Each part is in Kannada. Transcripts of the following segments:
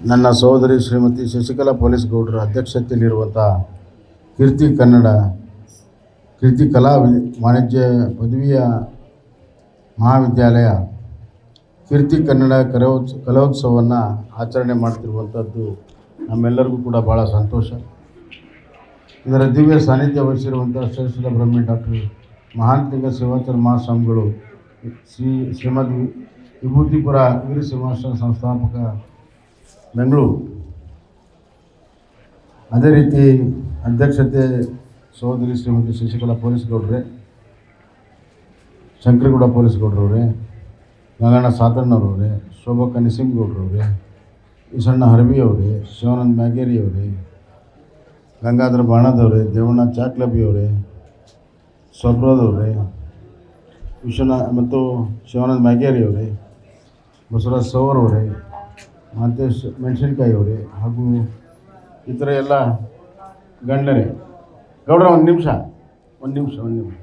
ನನ್ನ ಸಹೋದರಿ ಶ್ರೀಮತಿ ಶಶಿಕಲಾ ಪೊಲೀಸ್ ಗೌಡರ ಅಧ್ಯಕ್ಷತೆಯಲ್ಲಿರುವಂಥ ಕೀರ್ತಿ ಕನ್ನಡ, ಕೀರ್ತಿ ಕಲಾ ವಾಣಿಜ್ಯ ಪದವಿಯ ಮಹಾವಿದ್ಯಾಲಯ ಕೀರ್ತಿ ಕನ್ನಡ ಕಲೋತ್ಸ ಕಲೋತ್ಸವವನ್ನು ಆಚರಣೆ ಮಾಡ್ತಿರುವಂಥದ್ದು ನಮ್ಮೆಲ್ಲರಿಗೂ ಕೂಡ ಭಾಳ ಸಂತೋಷ. ಇದರ ದಿವ್ಯ ಸಾನ್ನಿಧ್ಯ ವಹಿಸಿರುವಂಥ ಶ್ರೇಷ್ಠ ಬ್ರಹ್ಮಿ ಡಾಕ್ಟರ್ ಮಹಾಂತಿಂಗ ಶಿವಾಚಾರ ಮಹಾಸ್ವಾಮಿಗಳು ಶ್ರೀ ಶ್ರೀಮದ್ ವಿಭೂತಿಪುರ ವೀರ ಸಿಂಹಾಸನ ಸಂಸ್ಥಾಪಕ ಬೆಂಗಳೂರು. ಅದೇ ರೀತಿ ಅಧ್ಯಕ್ಷತೆ ಸಹೋದರಿ ಶ್ರೀಮತಿ ಶಶಿಕಲಾ ಪೊಲೀಸ್ ಗೌಡ್ರೆ ಶಂಕರಗೌಡ ಪೊಲೀಸ್ ಗೌಡ್ರವ್ರೆ ಗಂಗಣ್ಣ ಸಾತಣ್ಣವ್ರವ್ರೆ ಶೋಭಕ್ಕ ನಿಸಿಂಗೌಡ್ರವ್ರೆ ಈಸಣ್ಣ ಹರವಿ ಅವರೇ ಶಿವಾನಂದ್ ಮ್ಯಾಗೇರಿ ಅವರೇ ಗಂಗಾಧರ ಬಾಣದವ್ರೆ ದೇವಣ್ಣ ಚಾಕ್ಲಬಿ ಅವರೇ ಸ್ವಪ್ರದವ್ರೆ ವಿಶ್ವನಾಥ್ ಮತ್ತು ಶಿವಾನಂದ ಮ್ಯಾಗೇರಿ ಅವರೆ ಬಸವರಾಜ್ ಸೌರವ್ರೆ ಮಹಂತೇಶ್ ಮೆಣಸಿನ್ಕಾಯಿ ಅವರೇ ಹಾಗೂ ಇತರ ಎಲ್ಲ ಗಣ್ಯರೇ. ಗೌಡ್ರ, ಒಂದು ನಿಮಿಷ. ಒಂದು ನಿಮಿಷ ಒಂದು ನಿಮಿಷ.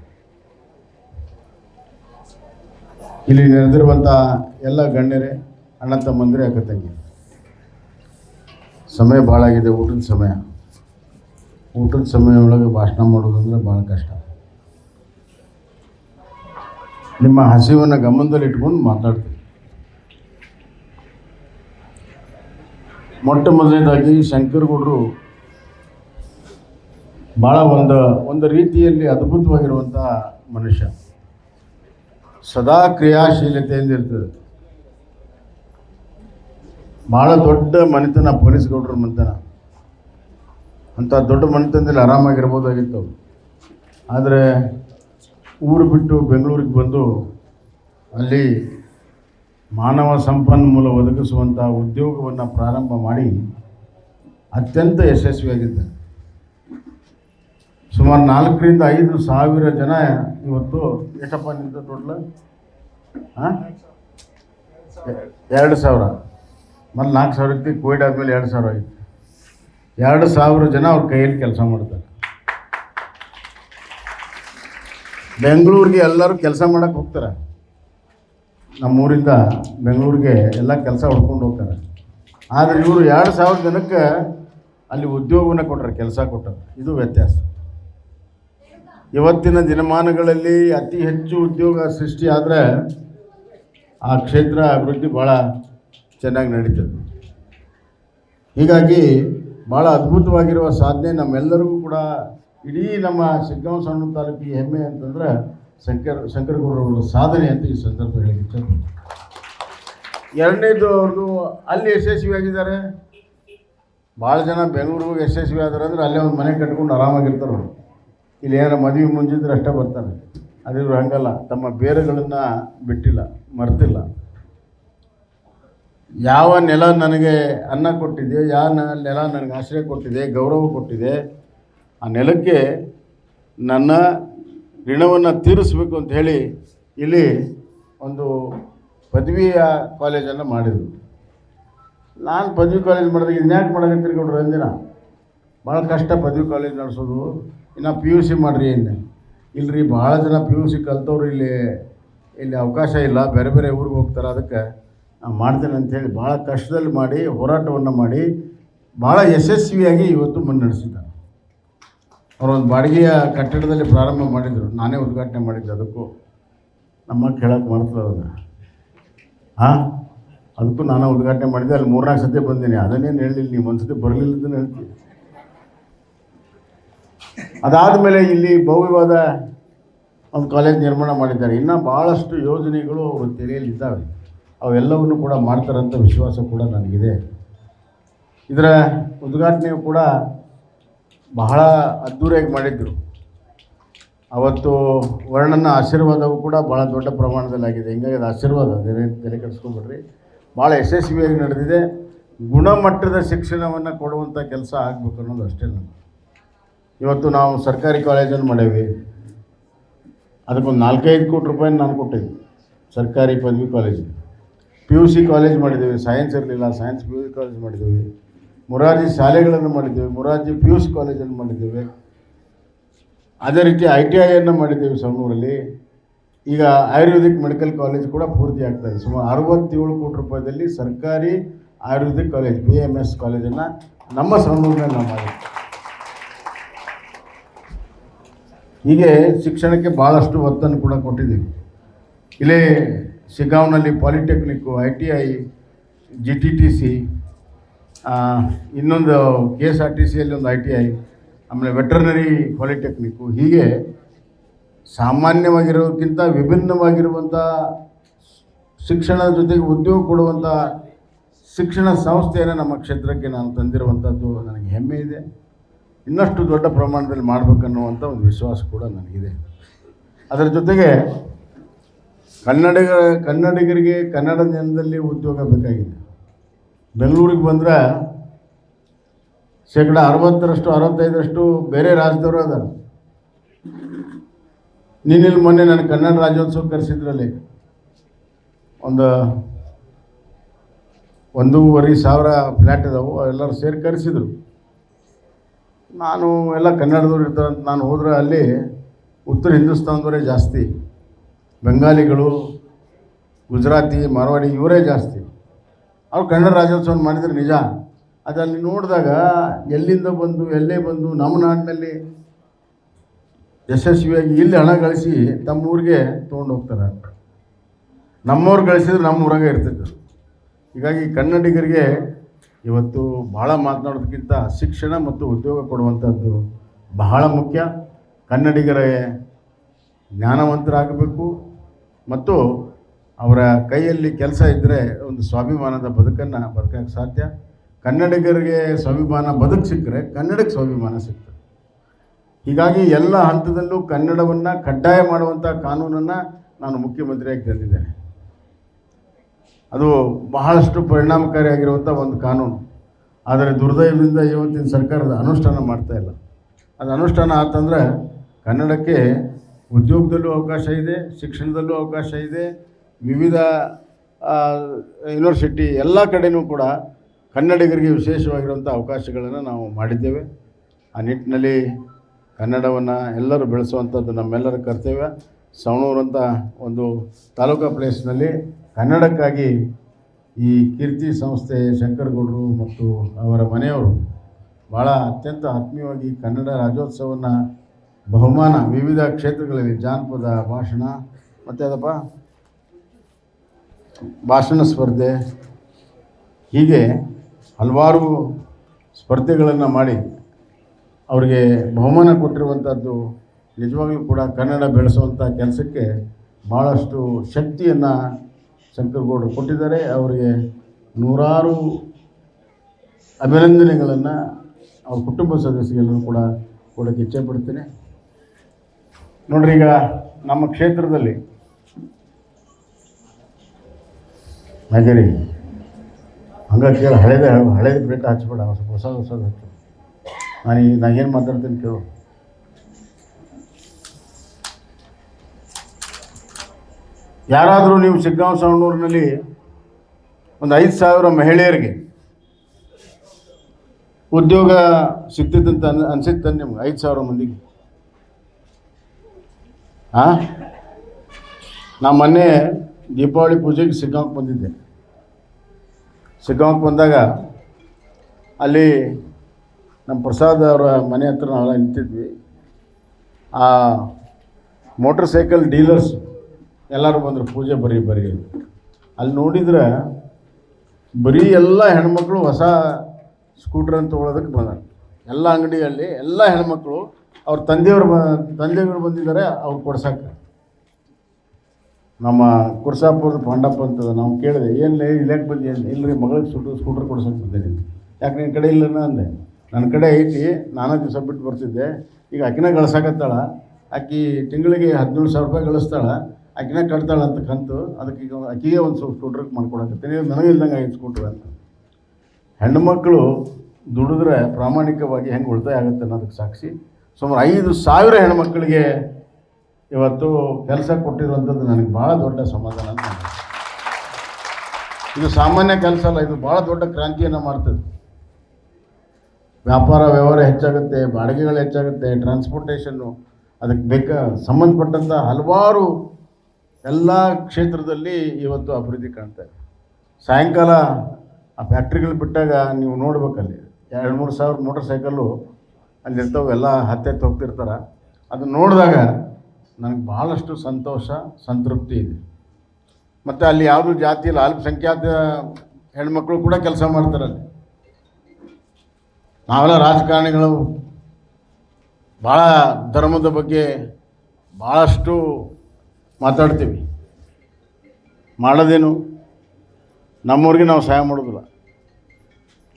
ಇಲ್ಲಿ ನೆರೆದಿರುವಂಥ ಎಲ್ಲ ಗಣ್ಯರೇ, ಅಣ್ಣ, ತಮ್ಮಂದರೆ, ಅಕ್ಕ, ತಂಗಿ. ಸಮಯ ಭಾಳ ಆಗಿದೆ, ಊಟದ ಸಮಯ. ಊಟದ ಸಮಯ ಒಳಗೆ ಭಾಷಣ ಮಾಡೋದಂದರೆ ಭಾಳ ಕಷ್ಟ. ನಿಮ್ಮ ಹಸಿವನ್ನು ಗಮನದಲ್ಲಿ ಇಟ್ಕೊಂಡು ಮಾತಾಡ್ತೀವಿ ಮೊಟ್ಟ ಮೊದಲನೇದಾಗಿ ಶಂಕರಗೌಡರು ಭಾಳ ಒಂದು ಒಂದು ರೀತಿಯಲ್ಲಿ ಅದ್ಭುತವಾಗಿರುವಂಥ ಮನುಷ್ಯ. ಸದಾ ಕ್ರಿಯಾಶೀಲತೆಯಿಂದ ಇರ್ತದೆ. ಭಾಳ ದೊಡ್ಡ ಮನೆತನ ಪೊಲೀಸ್ ಗೌಡ್ರ ಮನೆತನ. ಅಂಥ ದೊಡ್ಡ ಮನೆತನದಲ್ಲಿ ಆರಾಮಾಗಿರ್ಬೋದಾಗಿತ್ತು. ಆದರೆ ಊರು ಬಿಟ್ಟು ಬೆಂಗಳೂರಿಗೆ ಬಂದು ಅಲ್ಲಿ ಮಾನವ ಸಂಪನ್ಮೂಲ ಒದಗಿಸುವಂಥ ಉದ್ಯೋಗವನ್ನು ಪ್ರಾರಂಭ ಮಾಡಿ ಅತ್ಯಂತ ಯಶಸ್ವಿಯಾಗಿದ್ದಾರೆ ಸುಮಾರು ನಾಲ್ಕರಿಂದ ಐದು ಸಾವಿರ ಜನ ಇವತ್ತು ಎಷ್ಟಪ್ಪ ನಿಂತ ಟೋಟ್ಲ ಹಾಂ ಎರಡು ಸಾವಿರ. ಮತ್ತು ನಾಲ್ಕು ಸಾವಿರ ಇತ್ತು ಕೋವಿಡ್ ಆದಮೇಲೆ ಎರಡು ಸಾವಿರ ಆಗಿತ್ತು ಎರಡು ಸಾವಿರ ಜನ ಅವ್ರ ಕೈಯಲ್ಲಿ ಕೆಲಸ ಮಾಡ್ತಾರೆ. ಬೆಂಗಳೂರಿಗೆ ಎಲ್ಲರೂ ಕೆಲಸ ಮಾಡೋಕ್ಕೆ ಹೋಗ್ತಾರೆ. ನಮ್ಮೂರಿಂದ ಬೆಂಗಳೂರಿಗೆ ಎಲ್ಲ ಕೆಲಸ ಹುಡ್ಕೊಂಡು ಹೋಗ್ತಾರೆ. ಆದರೆ ಇವರು ಎರಡು ಸಾವಿರ ಜನಕ್ಕೆ ಅಲ್ಲಿ ಉದ್ಯೋಗವನ್ನು ಕೊಟ್ಟರೆ ಕೆಲಸ ಕೊಟ್ಟರು ಇದು ವ್ಯತ್ಯಾಸ. ಇವತ್ತಿನ ದಿನಮಾನಗಳಲ್ಲಿ ಅತಿ ಹೆಚ್ಚು ಉದ್ಯೋಗ ಸೃಷ್ಟಿ ಆದರೆ ಆ ಕ್ಷೇತ್ರ ಅಭಿವೃದ್ಧಿ ಭಾಳ ಚೆನ್ನಾಗಿ ನಡೀತದೆ. ಹೀಗಾಗಿ ಭಾಳ ಅದ್ಭುತವಾಗಿರುವ ಸಾಧನೆ ನಮ್ಮೆಲ್ಲರಿಗೂ ಕೂಡ ಇಡೀ ನಮ್ಮ ಶಿಗ್ಗಾಂವ ಸಣ್ಣ ತಾಲೂಕಿಗೆ ಹೆಮ್ಮೆ ಅಂತಂದ್ರೆ ಶಂಕರ್, ಶಂಕರಗೌಡರವರ ಸಾಧನೆ ಅಂತ ಈ ಸಂದರ್ಭ ಹೇಳಿಕ್ಕೆ ಎರಡನೇದು ಅವ್ರದ್ದು ಅಲ್ಲಿ ಯಶಸ್ವಿಯಾಗಿದ್ದಾರೆ. ಭಾಳ ಜನ ಬೆಂಗಳೂರಿಗೆ ಯಶಸ್ವಿ ಆದ್ರೆ ಅಂದ್ರೆ ಅಲ್ಲೇ ಒಂದು ಮನೆ ಕಟ್ಕೊಂಡು ಆರಾಮಾಗಿರ್ತಾರೆ ಅವರು. ಇಲ್ಲಿ ಏನಾರ ಮದುವೆ ಮುಂಜಿದ್ರೆ ಅಷ್ಟೇ ಬರ್ತಾರೆ. ಅದ್ರ ಹಂಗಲ್ಲ, ತಮ್ಮ ಬೇರುಗಳನ್ನು ಬಿಟ್ಟಿಲ್ಲ, ಮರ್ತಿಲ್ಲ. ಯಾವ ನೆಲ ನನಗೆ ಅನ್ನ ಕೊಟ್ಟಿದೆ, ಯಾವ ನೆಲ ನನಗೆ ಆಶ್ರಯ ಕೊಟ್ಟಿದೆ, ಗೌರವ ಕೊಟ್ಟಿದೆ, ಆ ನೆಲಕ್ಕೆ ನನ್ನ ಋಣವನ್ನು ತೀರಿಸಬೇಕು ಅಂತ ಹೇಳಿ ಇಲ್ಲಿ ಒಂದು ಪದವಿಯ ಕಾಲೇಜನ್ನು ಮಾಡಿದರು. ನಾನು ಪದವಿ ಕಾಲೇಜ್ ಮಾಡಿದಾಗ ಇನ್ಯಾಕೆ ಮಾಡಕತ್ತೀರಿ ಕೊಡ್ರಿ ಅಂದಿನ? ಭಾಳ ಕಷ್ಟ ಪದವಿ ಕಾಲೇಜ್ ನಡೆಸೋದು. ಇನ್ನು ಪಿ ಯು ಸಿ ಮಾಡಿರಿ ಅಂದೆ. ಇಲ್ಲರಿ ಭಾಳ ಜನ ಪಿ ಯು ಸಿ ಕಲ್ತವ್ರು ಇಲ್ಲಿ ಇಲ್ಲಿ ಅವಕಾಶ ಇಲ್ಲ. ಬೇರೆ ಬೇರೆ ಊರಿಗೆ ಹೋಗ್ತಾರೆ ಅದಕ್ಕೆ ನಾನು ಮಾಡ್ತೇನೆ ಅಂಥೇಳಿ ಭಾಳ ಕಷ್ಟದಲ್ಲಿ ಮಾಡಿ ಹೋರಾಟವನ್ನು ಮಾಡಿ ಭಾಳ ಯಶಸ್ವಿಯಾಗಿ ಇವತ್ತು ಮುನ್ನಡೆಸಿದ್ದಾರೆ. ಅವರೊಂದು ಬಾಡಿಗೆಯ ಕಟ್ಟಡದಲ್ಲಿ ಪ್ರಾರಂಭ ಮಾಡಿದರು. ನಾನೇ ಉದ್ಘಾಟನೆ ಮಾಡಿದ್ದೆ ಅದಕ್ಕೂ. ನಮ್ಮ ಕೇಳೋಕ್ಕೆ ಮಾಡ್ತದೆ ಅದನ್ನು ಹಾಂ ಅದಕ್ಕೂ ನಾನು ಉದ್ಘಾಟನೆ ಮಾಡಿದ್ದೆ. ಅಲ್ಲಿ ಮೂರ್ನಾಲ್ಕು ಸತಿ ಬಂದೀನಿ. ಅದನ್ನೇನು ಹೇಳಿಲ್ಲ ನೀವು ಒಂದು ಸತಿ ಬರಲಿಲ್ಲ ಅಂತ ಹೇಳ್ತೀನಿ. ಅದಾದಮೇಲೆ ಇಲ್ಲಿ ಭವ್ಯವಾದ ಒಂದು ಕಾಲೇಜ್ ನಿರ್ಮಾಣ ಮಾಡಿದ್ದಾರೆ. ಇನ್ನೂ ಭಾಳಷ್ಟು ಯೋಜನೆಗಳು ಅವರು ತೆರೆಯಲಿದ್ದಾವೆ ಅವೆಲ್ಲವನ್ನು ಕೂಡ ಮಾಡ್ತಾರಂಥ ವಿಶ್ವಾಸ ಕೂಡ ನನಗಿದೆ. ಇದರ ಉದ್ಘಾಟನೆಯು ಕೂಡ ಬಹಳ ಅದ್ಧೂರಿಯಾಗಿ ಮಾಡಿದ್ದರು ಅವತ್ತು ವರ್ಣನ ಆಶೀರ್ವಾದವು ಕೂಡ ಭಾಳ ದೊಡ್ಡ ಪ್ರಮಾಣದಲ್ಲಿ ಆಗಿದೆ ಹಿಂಗಾಗಿ ಅದು ಆಶೀರ್ವಾದ ಬೇರೆ ತಲೆ ಕೆಡಿಸ್ಕೊಂಬಿಡ್ರಿ ಭಾಳ ಯಶಸ್ವಿಯಾಗಿ ನಡೆದಿದೆ. ಗುಣಮಟ್ಟದ ಶಿಕ್ಷಣವನ್ನು ಕೊಡುವಂಥ ಕೆಲಸ ಆಗಬೇಕು ಅನ್ನೋದು ಅಷ್ಟೇ ನಾನು ಇವತ್ತು ನಾವು ಸರ್ಕಾರಿ ಕಾಲೇಜನ್ನು ಮಾಡೇವಿ. ಅದಕ್ಕೊಂದು ನಾಲ್ಕೈದು ಕೋಟಿ ರೂಪಾಯಿನ ನಾನು ಕೊಟ್ಟಿದ್ದೆ, ಸರ್ಕಾರಿ ಪದವಿ college P U C college ಮಾಡಿದ್ದೀವಿ. ಸೈನ್ಸ್ ಇರಲಿಲ್ಲ. Science, P U C college ಮಾಡಿದ್ದೇವೆ. ಮೊರಾರ್ಜಿ ಶಾಲೆಗಳನ್ನು ಮಾಡಿದ್ದೇವೆ, ಮುರಾರ್ಜಿ ಪಿ ಯು ಸಿ ಕಾಲೇಜನ್ನು ಮಾಡಿದ್ದೇವೆ. ಅದೇ ರೀತಿ ಐ ಟಿ ಐಯನ್ನು ಮಾಡಿದ್ದೇವೆ ಸಣ್ಣೂರಲ್ಲಿ ಈಗ ಆಯುರ್ವೇದಿಕ್ ಮೆಡಿಕಲ್ ಕಾಲೇಜ್ ಕೂಡ ಪೂರ್ತಿ ಆಗ್ತಾ ಇದೆ. ಸುಮಾರು ಅರವತ್ತೇಳು ಕೋಟಿ ರೂಪಾಯಿದಲ್ಲಿ ಸರ್ಕಾರಿ Ayurvedic college B M S ಕಾಲೇಜನ್ನು ನಮ್ಮ ಸವಣೂರಿನಲ್ಲಿ ನಾವು ಮಾಡಿದ್ವಿ ಹೀಗೆ ಶಿಕ್ಷಣಕ್ಕೆ ಭಾಳಷ್ಟು ಒತ್ತನ್ನು ಕೂಡ ಕೊಟ್ಟಿದ್ದೀವಿ. ಇಲ್ಲಿ ಶಿಗಾಂವ್ನಲ್ಲಿ polytechnic, I T I, G T T C ಇನ್ನೊಂದು ಕೆ ಎಸ್ ಆರ್ ಟಿ ಸಿಯಲ್ಲಿ ಒಂದು ಐ ಟಿ ಐ ಆಮೇಲೆ ವೆಟರ್ನರಿ ಪಾಲಿಟೆಕ್ನಿಕ್ಕು ಹೀಗೆ ಸಾಮಾನ್ಯವಾಗಿರೋದಕ್ಕಿಂತ ವಿಭಿನ್ನವಾಗಿರುವಂಥ ಶಿಕ್ಷಣದ ಜೊತೆಗೆ ಉದ್ಯೋಗ ಕೊಡುವಂಥ ಶಿಕ್ಷಣ ಸಂಸ್ಥೆಯನ್ನು ನಮ್ಮ ಕ್ಷೇತ್ರಕ್ಕೆ ನಾನು ತಂದಿರುವಂಥದ್ದು ನನಗೆ ಹೆಮ್ಮೆ ಇದೆ. ಇನ್ನಷ್ಟು ದೊಡ್ಡ ಪ್ರಮಾಣದಲ್ಲಿ ಮಾಡಬೇಕನ್ನುವಂಥ ಒಂದು ವಿಶ್ವಾಸ ಕೂಡ ನನಗಿದೆ. ಅದರ ಜೊತೆಗೆ ಕನ್ನಡಿಗ, ಕನ್ನಡಿಗರಿಗೆ ಕನ್ನಡ ಜನದಲ್ಲಿ ಉದ್ಯೋಗ ಬೇಕಾಗಿದೆ ಬೆಂಗಳೂರಿಗೆ ಬಂದರೆ ಶೇಕಡ ಅರವತ್ತರಷ್ಟು, ಅರವತ್ತೈದರಷ್ಟು ಬೇರೆ ರಾಜ್ಯದವರು ಅದಾರ. ನೀನಿಲ್ಲಿ ಮೊನ್ನೆ ನಾನು ಕನ್ನಡ ರಾಜ್ಯೋತ್ಸವ ಕರೆಸಿದ್ರಲ್ಲಿ ಒಂದು ಒಂದೂವರೆ ಸಾವಿರ ಫ್ಲ್ಯಾಟ್ ಇದಾವೆ, ಎಲ್ಲರೂ ಸೇರಿ ಕರೆಸಿದ್ರು. ನಾನು ಎಲ್ಲ ಕನ್ನಡದವ್ರು ಇರ್ತಾರಂತ ನಾನು ಹೋದ್ರೆ ಅಲ್ಲಿ ಉತ್ತರ ಹಿಂದೂಸ್ತಾನದವರೇ ಜಾಸ್ತಿ, ಬೆಂಗಾಲಿಗಳು, ಗುಜರಾತಿ, ಮಾರ್ವಾಡಿ ಇವರೇ ಜಾಸ್ತಿ. ಅವ್ರು ಕನ್ನಡ ರಾಜ್ಯೋತ್ಸವ ಮಾಡಿದ್ರೆ ನಿಜ. ಅದಲ್ಲಿ ನೋಡಿದಾಗ ಎಲ್ಲಿಂದ ಬಂದು, ಎಲ್ಲೇ ಬಂದು, ನಮ್ಮ ನಾಡಿನಲ್ಲಿ ಯಶಸ್ವಿಯಾಗಿ ಇಲ್ಲಿ ಹಣ ಗಳಿಸಿ ತಮ್ಮ ಊರಿಗೆ ತೊಗೊಂಡು ಹೋಗ್ತಾರೆ. ನಮ್ಮವ್ರು ಗಳಿಸಿದ್ರೆ ನಮ್ಮ ಊರಾಗೆ ಇರ್ತಿದ್ರು. ಹೀಗಾಗಿ ಕನ್ನಡಿಗರಿಗೆ ಇವತ್ತು ಭಾಳ ಮಾತನಾಡೋದಕ್ಕಿಂತ ಶಿಕ್ಷಣ ಮತ್ತು ಉದ್ಯೋಗ ಕೊಡುವಂಥದ್ದು ಬಹಳ ಮುಖ್ಯ. ಕನ್ನಡಿಗರ ಜ್ಞಾನವಂತರಾಗಬೇಕು ಮತ್ತು ಅವರ ಕೈಯಲ್ಲಿ ಕೆಲಸ ಇದ್ದರೆ ಒಂದು ಸ್ವಾಭಿಮಾನದ ಬದುಕನ್ನು ಬದುಕೋಕ್ಕೆ ಸಾಧ್ಯ. ಕನ್ನಡಿಗರಿಗೆ ಸ್ವಾಭಿಮಾನ ಬದುಕು ಸಿಕ್ಕರೆ ಕನ್ನಡಕ್ಕೆ ಸ್ವಾಭಿಮಾನ ಸಿಗ್ತದೆ ಹೀಗಾಗಿ ಎಲ್ಲ ಹಂತದಲ್ಲೂ ಕನ್ನಡವನ್ನು ಕಡ್ಡಾಯ ಮಾಡುವಂಥ ಕಾನೂನನ್ನು ನಾನು ಮುಖ್ಯಮಂತ್ರಿಯಾಗಿ ತಂದಿದ್ದೇನೆ ಅದು ಬಹಳಷ್ಟು ಪರಿಣಾಮಕಾರಿಯಾಗಿರುವಂಥ ಒಂದು ಕಾನೂನು. ಆದರೆ ದುರ್ದೈವದಿಂದ ಇವತ್ತಿನ ಸರ್ಕಾರದ ಅನುಷ್ಠಾನ ಮಾಡ್ತಾ ಇಲ್ಲ. ಅದು ಅನುಷ್ಠಾನ ಆತಂದ್ರೆ ಕನ್ನಡಕ್ಕೆ ಉದ್ಯೋಗದಲ್ಲೂ ಅವಕಾಶ ಇದೆ, ಶಿಕ್ಷಣದಲ್ಲೂ ಅವಕಾಶ ಇದೆ ವಿವಿಧ ಯೂನಿವರ್ಸಿಟಿ ಎಲ್ಲ ಕಡೆಯೂ ಕೂಡ ಕನ್ನಡಿಗರಿಗೆ ವಿಶೇಷವಾಗಿರುವಂಥ ಅವಕಾಶಗಳನ್ನು ನಾವು ಮಾಡಿದ್ದೇವೆ. ಆ ನಿಟ್ಟಿನಲ್ಲಿ ಕನ್ನಡವನ್ನು ಎಲ್ಲರೂ ಬೆಳೆಸುವಂಥದ್ದು ನಮ್ಮೆಲ್ಲರ ಕರ್ತವ್ಯ. ಸವಣೂರು ಅಂತ ಒಂದು ತಾಲೂಕಾ ಪ್ಲೇಸ್ನಲ್ಲಿ ಕನ್ನಡಕ್ಕಾಗಿ ಈ ಕೀರ್ತಿ ಸಂಸ್ಥೆ ಶಂಕರಗೌಡರು ಮತ್ತು ಅವರ ಮನೆಯವರು ಭಾಳ ಅತ್ಯಂತ ಆತ್ಮೀಯವಾಗಿ ಕನ್ನಡ ರಾಜ್ಯೋತ್ಸವವನ್ನು ಬಹುಮಾನ ವಿವಿಧ ಕ್ಷೇತ್ರಗಳಲ್ಲಿ ಜಾನಪದ ಭಾಷಣ, ಮತ್ತು ಅದಪ್ಪ ಭಾಷಣ ಸ್ಪರ್ಧೆ, ಹೀಗೆ ಹಲವಾರು ಸ್ಪರ್ಧೆಗಳನ್ನು ಮಾಡಿ ಅವರಿಗೆ ಬಹುಮಾನ ಕೊಟ್ಟಿರುವಂಥದ್ದು ನಿಜವಾಗಲೂ ಕೂಡ ಕನ್ನಡ ಬೆಳೆಸುವಂಥ ಕೆಲಸಕ್ಕೆ ಭಾಳಷ್ಟು ಶಕ್ತಿಯನ್ನು ಶಂಕರಗೌಡರು ಕೊಟ್ಟಿದ್ದಾರೆ. ಅವರಿಗೆ ನೂರಾರು ಅಭಿನಂದನೆಗಳನ್ನು ಅವ್ರ ಕುಟುಂಬ ಸದಸ್ಯರೆಲ್ಲರೂ ಕೂಡ ಕೊಡೋಕ್ಕೆ ಇಚ್ಛೆ ಪಡ್ತೇನೆ. ನೋಡ್ರಿ ಈಗ ನಮ್ಮ ಕ್ಷೇತ್ರದಲ್ಲಿ ಹಾಗೇರಿ ಹಂಗ ಕೇಳಿ ಹಳೇದ ಹಳೇದು ಬೆಟ್ಟ ಹಚ್ಬೇಡ ಸ್ವಲ್ಪ ಹೊಸ ಹೊಸದು ಹಚ್ಚು. ನಾನು ಈಗ ನಾನು ಏನು ಮಾತಾಡ್ತೀನಿ ಕೇಳು. ಯಾರಾದರೂ ನೀವು ಸಿಗ್ಗಾಂವ್ ಸವಣೂರಿನಲ್ಲಿ ಒಂದು ಐದು ಸಾವಿರ ಮಹಿಳೆಯರಿಗೆ ಉದ್ಯೋಗ ಸಿಗ್ತಿದ್ದಂತ ಅನ್ ಅನ್ಸಿತ್ತ ನಿಮ್ಗೆ, ಐದು ಸಾವಿರ ಮಂದಿಗೆ? ಹಾಂ ನಾ ಮೊನ್ನೆ ದೀಪಾವಳಿ ಪೂಜೆಗೆ ಸಿಗ್ಗಾಂಕ್ ಬಂದಿದ್ದೆ. ಸಿಗ್ಗಾಂಕ್ ಬಂದಾಗ ಅಲ್ಲಿ ನಮ್ಮ ಪ್ರಸಾದ್ ಅವರ ಮನೆ ಹತ್ರ ನಾವೆಲ್ಲ ನಿಂತಿದ್ವಿ. ಆ ಮೋಟ್ರ್ ಸೈಕಲ್ ಡೀಲರ್ಸ್ ಎಲ್ಲರೂ ಬಂದರು ಪೂಜೆ ಬರೀ ಬರೀ ಅಲ್ಲಿ ನೋಡಿದ್ರೆ ಬರೀ ಎಲ್ಲ ಹೆಣ್ಮಕ್ಳು ಹೊಸ ಸ್ಕೂಟ್ರ್ ಅಂತ ತೊಗೊಳೋದಕ್ಕೆ ಬಂದಾರೆ. ಎಲ್ಲ ಅಂಗಡಿಯಲ್ಲಿ ಎಲ್ಲ ಹೆಣ್ಮಕ್ಳು ಅವ್ರ ತಂದೆಯವರು ಬ ತಂದೆಯವರು ಬಂದಿದ್ದಾರೆ, ಅವ್ರು ಕೊಡ್ಸಕ್ಕೆ. ನಮ್ಮ ಕುರ್ಸಾಪುರದ ಪಾಂಡಪ್ಪ ಅಂತ ನಾವು ಕೇಳಿದೆ, ಏನು ಇಲ್ಲಾಕೆ ಬಂದಿ? ಅಂತ ಇಲ್ಲರಿ ಮಗಳಿಗೆ ಸುಟ್ಟು ಸ್ಕೂಟ್ರ್ ಕೊಡ್ಸೋಕೆ ಬಂದಿದ್ದೀನಿ. ಯಾಕೆ ನಿನ್ನ ಕಡೆ ಇಲ್ಲ ಅಂದೆ. ನನ್ನ ಕಡೆ ಐತಿ, ನಾನು ದಿವಸ ಬಿಟ್ಟು ಬರ್ತಿದ್ದೆ. ಈಗ ಆಕಿನ ಗಳಿಸಾಕತ್ತಾಳ ಆಕಿ ತಿಂಗಳಿಗೆ ಹದಿನೇಳು ಸಾವಿರ ರೂಪಾಯಿ ಗಳಿಸ್ತಾಳ ಆಕಿನ ಕಟ್ತಾಳೆ ಅಂತ ಕಂತು, ಅದಕ್ಕೆ ಈಗ ಆಕಿಗೆ ಒಂದು ಸ್ವಲ್ಪ ಸ್ಕೂಟ್ರಿಗೆ ಮಾಡ್ಕೊಡಕತ್ತೀನಿ. ನನಗೆ ಇಲ್ದಂಗೆ ಐದು ಸ್ಕೂಟ್ರ್ ಅಂತ. ಹೆಣ್ಣುಮಕ್ಕಳು ದುಡಿದ್ರೆ ಪ್ರಾಮಾಣಿಕವಾಗಿ ಹೆಂಗೆ ಉಳಿತಾಯ ಆಗುತ್ತೆ ಅನ್ನೋದಕ್ಕೆ ಸಾಕ್ಷಿ. ಸುಮಾರು ಐದು ಸಾವಿರ ಹೆಣ್ಮಕ್ಳಿಗೆ ಇವತ್ತು ಕೆಲಸ ಕೊಟ್ಟಿರುವಂಥದ್ದು ನನಗೆ ಭಾಳ ದೊಡ್ಡ ಸಮಾಧಾನ ಅಂತ. ಇದು ಸಾಮಾನ್ಯ ಕೆಲಸ ಅಲ್ಲ, ಇದು ಭಾಳ ದೊಡ್ಡ ಕ್ರಾಂತಿಯನ್ನು ಮಾಡ್ತದೆ. ವ್ಯಾಪಾರ ವ್ಯವಹಾರ ಹೆಚ್ಚಾಗುತ್ತೆ, ಬಾಡಿಗೆಗಳು ಹೆಚ್ಚಾಗುತ್ತೆ ಟ್ರಾನ್ಸ್ಪೋರ್ಟೇಷನ್ನು ಅದಕ್ಕೆ ಬೇಕ ಸಂಬಂಧಪಟ್ಟಂಥ ಹಲವಾರು ಎಲ್ಲ ಕ್ಷೇತ್ರದಲ್ಲಿ ಇವತ್ತು ಅಭಿವೃದ್ಧಿ ಕಾಣ್ತಾ ಇದೆ. ಸಾಯಂಕಾಲ ಆ ಫ್ಯಾಕ್ಟ್ರಿಗಳು ಬಿಟ್ಟಾಗ ನೀವು ನೋಡ್ಬೇಕಲ್ಲಿ, ಎರಡು ಮೂರು ಸಾವಿರ ಮೋಟರ್ ಸೈಕಲ್ಲು ಅಲ್ಲಿರ್ತಾವೆಲ್ಲ ಹತ್ತೆತ್ತು ಹೋಗ್ತಿರ್ತಾರೆ ಅದನ್ನ ನೋಡಿದಾಗ ನನಗೆ ಭಾಳಷ್ಟು ಸಂತೋಷ, ಸಂತೃಪ್ತಿ ಇದೆ. ಮತ್ತು ಅಲ್ಲಿ ಯಾವುದೂ ಜಾತಿ ಇಲ್ಲ, ಅಲ್ಪಸಂಖ್ಯಾತ ಹೆಣ್ಮಕ್ಳು ಕೂಡ ಕೆಲಸ ಮಾಡ್ತಾರೆ ಅಲ್ಲಿ. ನಾವೆಲ್ಲ ರಾಜಕಾರಣಿಗಳು. ಭಾಳ ಧರ್ಮದ ಬಗ್ಗೆ ಭಾಳಷ್ಟು ಮಾತಾಡ್ತೀವಿ. ಮಾಡೋದೇನು? ನಮ್ಮವ್ರಿಗೆ ನಾವು ಸಹಾಯ ಮಾಡೋದಿಲ್ಲ.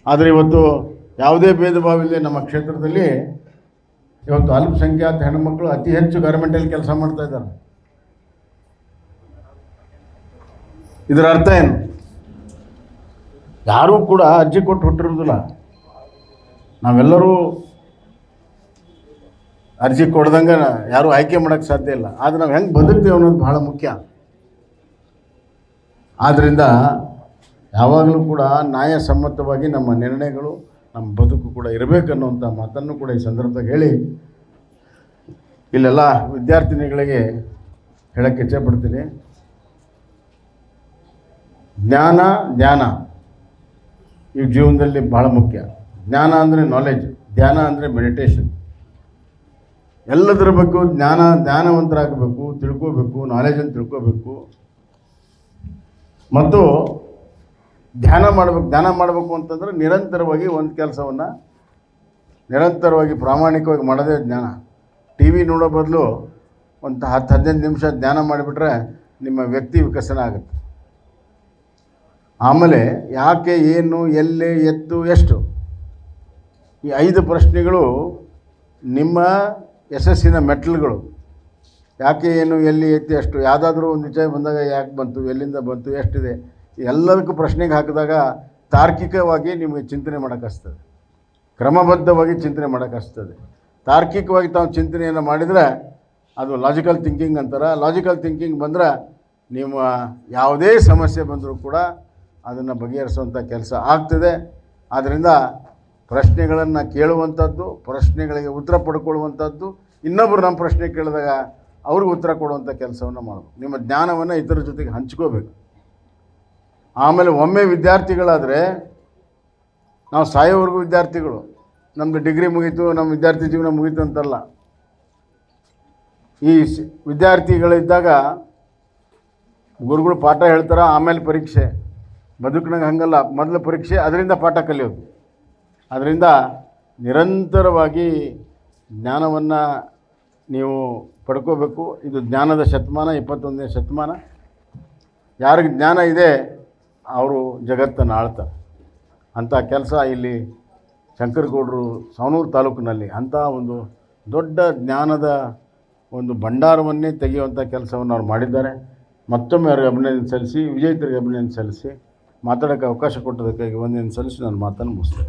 ಆದರೆ ಇವತ್ತು ಯಾವುದೇ ಭೇದ ಭಾವ ಇಲ್ಲದೆ ನಮ್ಮ ಕ್ಷೇತ್ರದಲ್ಲಿ ಇವತ್ತು ಅಲ್ಪಸಂಖ್ಯಾತ ಹೆಣ್ಮಕ್ಳು ಅತಿ ಹೆಚ್ಚು ಗೌರ್ಮೆಂಟಲ್ಲಿ ಕೆಲಸ ಮಾಡ್ತಾ ಇದ್ದಾರೆ. ಇದರ ಅರ್ಥ ಏನು? ಯಾರೂ ಕೂಡ ಅರ್ಜಿ ಕೊಟ್ಟು ಹುಟ್ಟಿರೋದಿಲ್ಲ ನಾವೆಲ್ಲರೂ ಅರ್ಜಿ ಕೊಡ್ದಂಗೆ ಯಾರೂ ಆಯ್ಕೆ ಮಾಡೋಕ್ಕೆ ಸಾಧ್ಯ ಇಲ್ಲ. ಆದರೆ ನಾವು ಹೆಂಗೆ ಬದುಕ್ತೀವಿ ಅನ್ನೋದು ಭಾಳ ಮುಖ್ಯ. ಆದ್ದರಿಂದ ಯಾವಾಗಲೂ ಕೂಡ ನ್ಯಾಯಸಮ್ಮತವಾಗಿ ನಮ್ಮ ನಿರ್ಣಯಗಳು ನಮ್ಮ ಬದುಕು ಕೂಡ ಇರಬೇಕನ್ನುವಂಥ ಮಾತನ್ನು ಕೂಡ ಈ ಸಂದರ್ಭದಾಗ ಹೇಳಿ ಇಲ್ಲೆಲ್ಲ ವಿದ್ಯಾರ್ಥಿನಿಗಳಿಗೆ ಹೇಳಕ್ಕೆ ಇಚ್ಛೆಪಡ್ತೀನಿ ಜ್ಞಾನ, ಧ್ಯಾನ ಈ ಜೀವನದಲ್ಲಿ ಭಾಳ ಮುಖ್ಯ. ಜ್ಞಾನ ಅಂದರೆ ನಾಲೆಜ್ ಧ್ಯಾನ ಅಂದರೆ ಮೆಡಿಟೇಷನ್ ಎಲ್ಲದರ ಬಗ್ಗೆ ಜ್ಞಾನ ಜ್ಞಾನವಂತರಾಗಬೇಕು ತಿಳ್ಕೋಬೇಕು ನಾಲೆಜನ್ನು ತಿಳ್ಕೋಬೇಕು. ಮತ್ತು ಧ್ಯಾನ ಮಾಡಬೇಕು ಧ್ಯಾನ ಮಾಡಬೇಕು ಅಂತಂದ್ರೆ ನಿರಂತರವಾಗಿ ಒಂದು ಕೆಲಸವನ್ನು ನಿರಂತರವಾಗಿ ಪ್ರಾಮಾಣಿಕವಾಗಿ ಮಾಡೋದೇ ಜ್ಞಾನ. ಟಿ ವಿ ನೋಡೋ ಬದಲು ಒಂದು ಹತ್ತು ಹದಿನೈದು ನಿಮಿಷ ಧ್ಯಾನ ಮಾಡಿಬಿಟ್ರೆ ನಿಮ್ಮ ವ್ಯಕ್ತಿ ವಿಕಸನ ಆಗುತ್ತೆ. ಆಮೇಲೆ ಯಾಕೆ, ಏನು, ಎಲ್ಲಿ, ಎತ್ತು, ಎಷ್ಟು? ಈ ಐದು ಪ್ರಶ್ನೆಗಳು ನಿಮ್ಮ ಯಶಸ್ಸಿನ ಮೆಟ್ಲುಗಳು ಯಾಕೆ, ಏನು, ಎಲ್ಲಿ, ಎತ್ತಿ, ಎಷ್ಟು? ಯಾವುದಾದ್ರೂ ಒಂದು ವಿಚಾರ ಬಂದಾಗ ಯಾಕೆ ಬಂತು, ಎಲ್ಲಿಂದ ಬಂತು, ಎಷ್ಟಿದೆ? ಎಲ್ಲದಕ್ಕೂ ಪ್ರಶ್ನೆಗೆ ಹಾಕಿದಾಗ ತಾರ್ಕಿಕವಾಗಿ ನಿಮಗೆ ಚಿಂತನೆ ಮಾಡೋಕ್ಕಾಗ್ತದೆ ಕ್ರಮಬದ್ಧವಾಗಿ ಚಿಂತನೆ ಮಾಡೋಕ್ಕಾಗ್ತದೆ ತಾರ್ಕಿಕವಾಗಿ ತಾವು ಚಿಂತನೆಯನ್ನು ಮಾಡಿದರೆ ಅದು ಲಾಜಿಕಲ್ ಥಿಂಕಿಂಗ್ ಅಂತಾರೆ. ಲಾಜಿಕಲ್ ಥಿಂಕಿಂಗ್ ಬಂದರೆ ನಿಮ್ಮ ಯಾವುದೇ ಸಮಸ್ಯೆ ಬಂದರೂ ಕೂಡ ಅದನ್ನು ಬಗೆಹರಿಸುವಂಥ ಕೆಲಸ ಆಗ್ತದೆ. ಆದ್ದರಿಂದ ಪ್ರಶ್ನೆಗಳನ್ನು ಕೇಳುವಂಥದ್ದು, ಪ್ರಶ್ನೆಗಳಿಗೆ ಉತ್ತರ ಪಡ್ಕೊಳ್ಳುವಂಥದ್ದು ಇನ್ನೊಬ್ಬರು ನಮ್ಮ ಪ್ರಶ್ನೆ ಕೇಳಿದಾಗ ಅವ್ರಿಗೆ ಉತ್ತರ ಕೊಡುವಂಥ ಕೆಲಸವನ್ನು ಮಾಡಬೇಕು. ನಿಮ್ಮ ಜ್ಞಾನವನ್ನು ಇತರ ಜೊತೆಗೆ ಹಂಚ್ಕೋಬೇಕು. ಆಮೇಲೆ ಒಮ್ಮೆ ವಿದ್ಯಾರ್ಥಿಗಳಾದರೆ ನಾವು ಸಾಯೋವರೆಗೂ ವಿದ್ಯಾರ್ಥಿಗಳು. ನಮ್ಮದು ಡಿಗ್ರಿ ಮುಗೀತು, ನಮ್ಮ ವಿದ್ಯಾರ್ಥಿ ಜೀವನ ಮುಗೀತು ಅಂತಲ್ಲ. ಈ ವಿದ್ಯಾರ್ಥಿಗಳಿದ್ದಾಗ ಗುರುಗಳು ಪಾಠ ಹೇಳ್ತಾರೆ, ಆಮೇಲೆ ಪರೀಕ್ಷೆ. ಬದುಕಿನಾಗ ಹಂಗಲ್ಲ, ಮೊದಲು ಪರೀಕ್ಷೆ, ಅದರಿಂದ ಪಾಠ ಕಲಿಯೋದು. ಅದರಿಂದ ನಿರಂತರವಾಗಿ ಜ್ಞಾನವನ್ನು ನೀವು ಪಡ್ಕೋಬೇಕು. ಇದು ಜ್ಞಾನದ ಶತಮಾನ, ಇಪ್ಪತ್ತೊಂದನೇ ಶತಮಾನ. ಯಾರಿಗೆ ಜ್ಞಾನ ಇದೆ ಅವರು ಜಗತ್ತನ್ನು ಆಳ್ತಾರೆ. ಅಂಥ ಕೆಲಸ ಇಲ್ಲಿ ಶಂಕರಗೌಡರು ಸವನೂರು ತಾಲೂಕಿನಲ್ಲಿ ಅಂಥ ಒಂದು ದೊಡ್ಡ ಜ್ಞಾನದ ಒಂದು ಭಂಡಾರವನ್ನೇ ತೆಗೆಯುವಂಥ ಕೆಲಸವನ್ನು ಅವ್ರು ಮಾಡಿದ್ದಾರೆ. ಮತ್ತೊಮ್ಮೆ ಅವ್ರಿಗೆ ಅಭಿನಂದನೆ ಸಲ್ಲಿಸಿ, ವಿಜೇತರಿಗೆ ಅಭಿನಂದನೆ ಸಲ್ಲಿಸಿ ಮಾತಾಡೋಕ್ಕೆ ಅವಕಾಶ ಕೊಟ್ಟದಕ್ಕಾಗಿ ಒಂದೇನು ಸಲ್ಲಿಸಿ ನಾನು ಮಾತನ್ನು ಮುಗಿಸ್ತೇನೆ.